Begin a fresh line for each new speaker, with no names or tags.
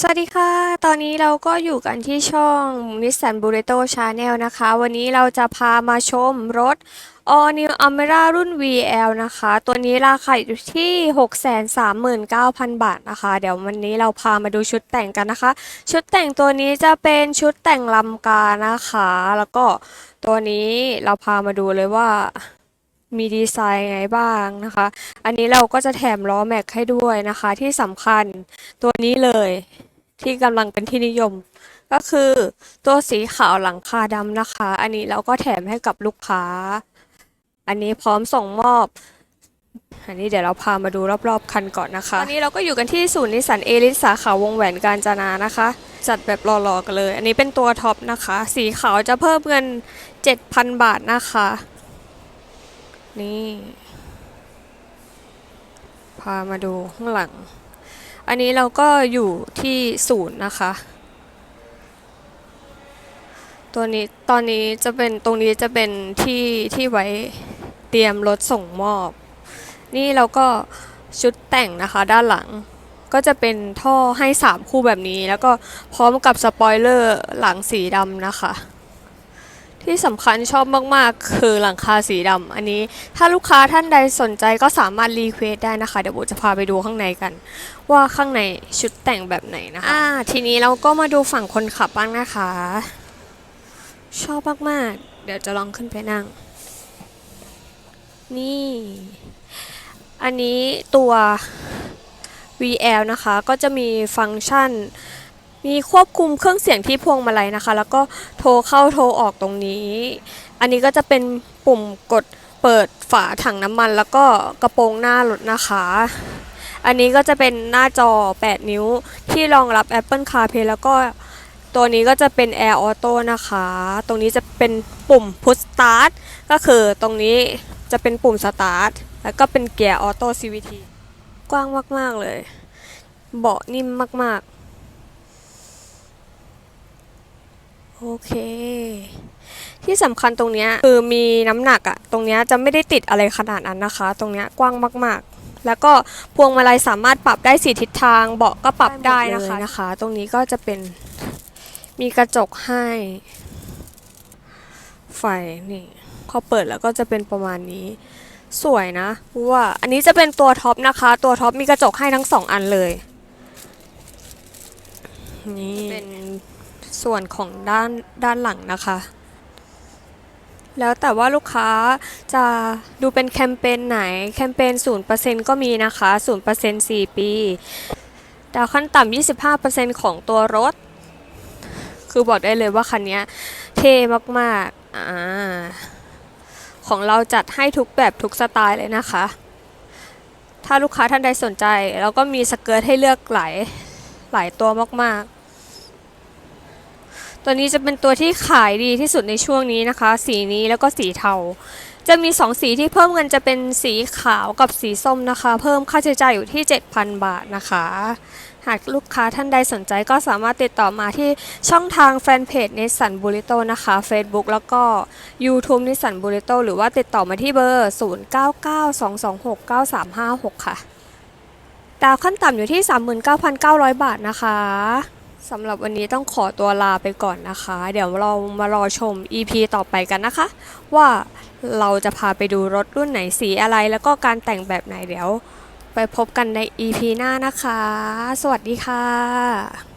สวัสดีค่ะ ตอนนี้เราก็อยู่กันที่ช่อง Nissan b u r r i t o Channel นะคะ วันนี้เราจะพามาชมรถ All New Almera รุ่น VL นะคะ ตัวนี้ราคาอยู่ที่ 639,000 บาทนะคะ เดี๋ยววันนี้เราพามาดูชุดแต่งกันนะคะ ชุดแต่งตัวนี้จะเป็นชุดแต่งลำกานะคะ แล้วก็ตัวนี้เราพามาดูเลยว่า มีดีไซน์ไงบ้างนะคะ อันนี้เราก็จะแถมล้อแม็กให้ด้วยนะคะ ที่สำคัญตัวนี้เลยที่กำลังเป็นที่นิยม ก็คือตัวสีขาวหลังคาดำนะคะ อันนี้เราก็แถมให้กับลูกค้า อันนี้พร้อมส่งมอบอันนี้เดี๋ยวเราพามาดูรอบๆคันก่อนนะคะตอนนี้เราก็อยู่กันที่ศูนย์นิสสันเอลิสสาขาวงแหวนกาญจนานะคะ จัดแบบรอๆกันเลย อันนี้เป็นตัวท็อปนะคะ สีขาวจะเพิ่มเงิน 7,000 บาทนะคะ นี่ พามาดูข้างหลัง อันนี้เราก็อยู่ที่ศูนย์นะคะ ตัวนี้ตอนนี้จะเป็นตรงนี้จะเป็นที่ที่ไว้เตรียมรถส่งมอบ นี่เราก็ชุดแต่งนะคะด้านหลังก็จะเป็นท่อให้ 3 คู่แบบนี้ แล้วก็พร้อมกับสปอยเลอร์หลังสีดำนะคะ ที่สำคัญชอบมากๆ คือหลังคาสีดำอันนี้ถ้าลูกค้าท่านใดสนใจก็สามารถรีเควสได้นะคะ เดี๋ยวโบจะพาไปดูข้างในกัน ว่าข้างในชุดแต่งแบบไหนนะคะอ่าทีนี้เราก็มาดูฝั่งคนขับบ้างนะคะ ชอบมากๆ เดี๋ยวจะลองขึ้นไปนั่ง นี่ อันนี้ตัว VL นะคะ ก็จะมีฟังก์ชัน มีควบคุมเครื่องเสียงที่พวงมาลัยนะคะ แล้วก็โทรเข้าโทรออกตรงนี้ อันนี้ก็จะเป็นปุ่มกดเปิดฝาถังน้ำมัน แล้วก็กระโปรงหน้ารถนะคะ อันนี้ก็จะเป็นหน้าจอ 8 นิ้วที่รองรับ Apple CarPlay แล้วก็ตัวนี้ก็จะเป็น Air Auto นะคะ ตรงนี้จะเป็นปุ่ม Push Start ก็คือตรงนี้จะเป็นปุ่ม Start แล้วก็เป็นเกียร์ออโต้ CVT กว้างมาก ๆ เลย เบาะนิ่มมาก ๆ โอเค ที่สำคัญตรงเนี้ยคือมีน้ำหนักอะตรงเนี้ยจะไม่ได้ติดอะไรขนาดนั้นนะคะ ตรงเนี้ยกว้างมากๆ แล้วก็พวงมาลัยสามารถปรับได้สีทิศทางเบาะก็ปรับได้นะคะนะคะ ตรงนี้ก็จะเป็นมีกระจกให้ ไฟนี่พอเปิดแล้วก็จะเป็นประมาณนี้ สวยนะว่าอันนี้จะเป็นตัวท็อปนะคะ ตัวท็อปมีกระจกให้ทั้งสองอันเลยนี่เป็น ส่วนของด้านด้านหลังนะคะ แล้วแต่ว่าลูกค้าจะดูเป็นแคมเปญไหน แคมเปญ0%ก็มีนะคะ 0% 4 ปี ดาวขั้นต่ำ 25%ของตัวรถ คือบอกได้เลยว่าคันนี้เท่มากๆ อ่า ของเราจัดให้ทุกแบบทุกสไตล์เลยนะคะ ถ้าลูกค้าท่านใดสนใจ เราก็มีสเกิร์ตให้เลือกหลายหลายตัวมากๆ ตัวนี้จะเป็นตัวที่ขายดีที่สุดในช่วงนี้นะคะ สีนี้แล้วก็สีเทา จะมี 2 สีที่เพิ่มเงินจะเป็นสีขาวกับสีส้มนะคะ เพิ่มค่าใช้จ่ายอยู่ที่ 7,000 บาทนะคะ หากลูกค้าท่านใดสนใจก็สามารถติดต่อมาที่ช่องทางแฟนเพจ Nissan b u r r i t o นะคะ Facebook แล้วก็ YouTube Nissan b u r r i t o หรือว่าติดต่อมาที่เบอร์ 0992269356 ค่ะ ดาวขั้นต่ำอยู่ที่ 39,900 บาทนะคะ สำหรับวันนี้ต้องขอตัวลาไปก่อนนะคะ เดี๋ยวเรามารอชม EP ต่อไปกันนะคะ ว่าเราจะพาไปดูรถรุ่นไหนสีอะไร แล้วก็การแต่งแบบไหนเดี๋ยว ไปพบกันใน EP หน้านะคะ สวัสดีค่ะ